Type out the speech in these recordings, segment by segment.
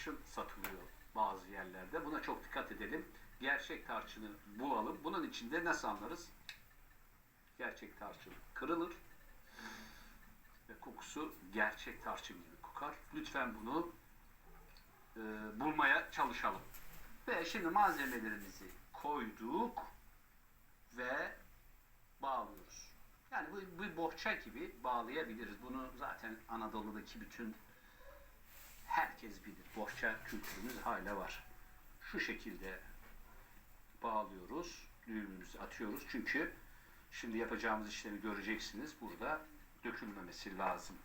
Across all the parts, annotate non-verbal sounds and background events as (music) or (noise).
tarçın satılıyor bazı yerlerde. Buna çok dikkat edelim. Gerçek tarçını bulalım. Bunun içinde nasıl anlarız? Gerçek tarçın kırılır ve kokusu gerçek tarçın gibi kokar. Lütfen bunu e, bulmaya çalışalım. Ve şimdi malzemelerimizi koyduk ve bağlıyoruz. Yani bu bir bohça gibi bağlayabiliriz. Bunu zaten Anadolu'daki bütün herkes bilir. Bohça kültürümüz hala var. Şu şekilde bağlıyoruz. Düğümümüzü atıyoruz. Çünkü şimdi yapacağımız işlemi göreceksiniz. Burada dökülmemesi lazım.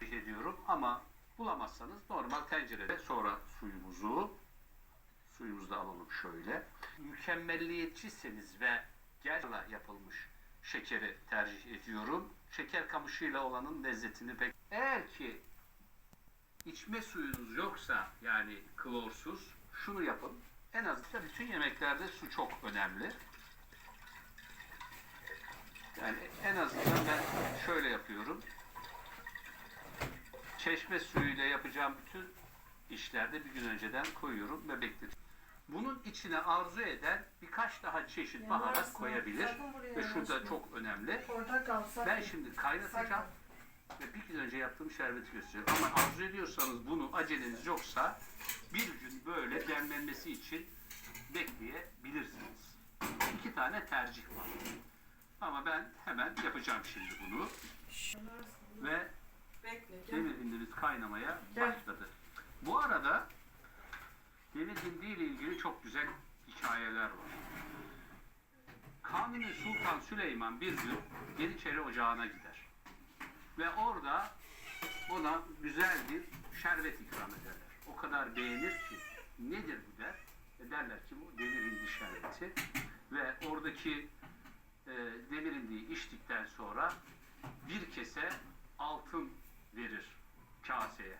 ediyorum ama bulamazsanız normal tencerede sonra suyumuzu suyumuzu da alalım şöyle. Mükemmelliyetçiseniz ve gerçekten yapılmış şekeri tercih ediyorum. Şeker kamışıyla olanın lezzetini pek... Eğer ki içme suyunuz yoksa yani klorsuz şunu yapın. En azından bütün yemeklerde su çok önemli. Yani en azından ben şöyle yapıyorum. Çeşme suyuyla yapacağım bütün işlerde bir gün önceden koyuyorum ve bekletiyorum. Bunun içine arzu eden birkaç daha çeşit baharat koyabilir. Ve şurada çok önemli. Ben şimdi kaynatacağım ve bir gün önce yaptığım şerbeti gösteriyorum. Ama arzu ediyorsanız bunu aceleniz yoksa bir gün böyle demlenmesi için bekleyebilirsiniz. İki tane tercih var. Ama ben hemen yapacağım şimdi bunu ve demir kaynamaya başladı. Bu arada demir hindi ile ilgili çok güzel hikayeler var. Kanuni Sultan Süleyman bir gün Yeniçeri Ocağı'na gider. Ve orada ona güzel bir şerbet ikram ederler. O kadar beğenir ki nedir bu der. E derler ki bu demir hindi şerbeti. Ve oradaki e, demir hindiyi içtikten sonra bir kese altın verir kaseye.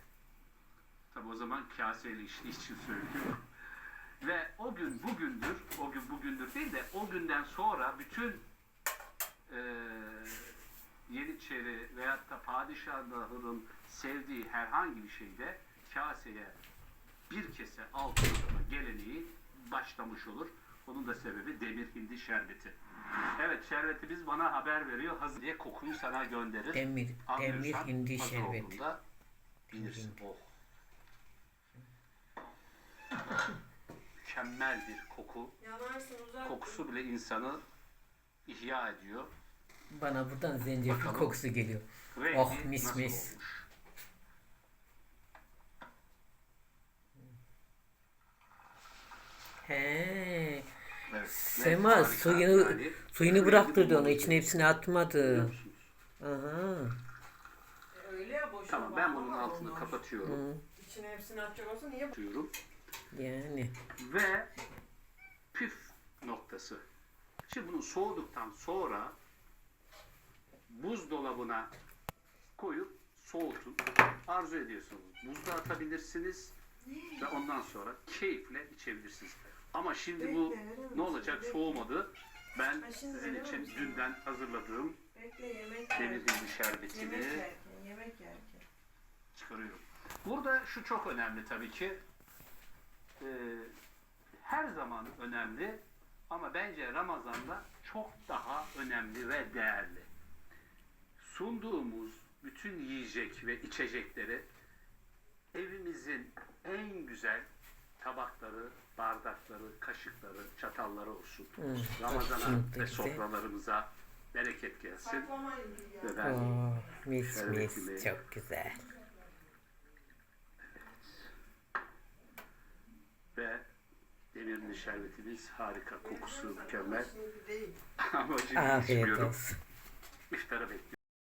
Tabi o zaman kaseyle içtiği için söylüyorum. Ve o gün bugündür, o gün bugündür değil de o günden sonra bütün eee Yeniçeri veyahut da padişahların sevdiği herhangi bir şeyde kaseye bir kese altın atma geleneği başlamış olur. Onun da sebebi demir hindi şerbeti. Evet şerbetimiz bana haber veriyor. Hazır diye kokuyu sana gönderir. Demir, demir hindi şerbeti. bilirsin. Oh. Mükemmel bir koku. Yanarsın uzak. Kokusu bile insanı ihya ediyor. Bana buradan zencefil Bakalım. kokusu geliyor. Rengi Oh, mis nasıl mis. olmuş? He. Evet. Sema harika. suyunu Yani suyunu bıraktırdı onu. içine hepsini atmadı. Aha. Öyle ya boşuna Tamam ben bunun altını kapatıyorum. Hı, İçine hepsini atacak olsa niye Kapatıyorum. yani. Ve püf noktası. Şimdi bunu soğuduktan sonra buzdolabına koyup soğutun. Arzu ediyorsanız buzda atabilirsiniz ve ondan sonra keyifle içebilirsiniz. Ama şimdi bu Bekle, ne olacak şimdi, soğumadı. Ben Ay, şimdi sizin için şimdi. dünden hazırladığım Bekle yemek yerken. şerbetini Yemek yerken. Yemek yerken. çıkarıyorum. Burada şu çok önemli tabii ki. Ee, her zaman önemli ama bence Ramazan'da çok daha önemli ve değerli. Sunduğumuz bütün yiyecek ve içecekleri evimizin en güzel tabakları, bardakları, kaşıkları, çatalları olsun. Ramazan'a ve sofralarımıza bereket gelsin. Ve ben Oh, mis mis çok güzel. ve demirli şerbetimiz harika kokusu mükemmel (laughs) ama şimdi Afiyet içmiyorum olsun. iftara bekliyorum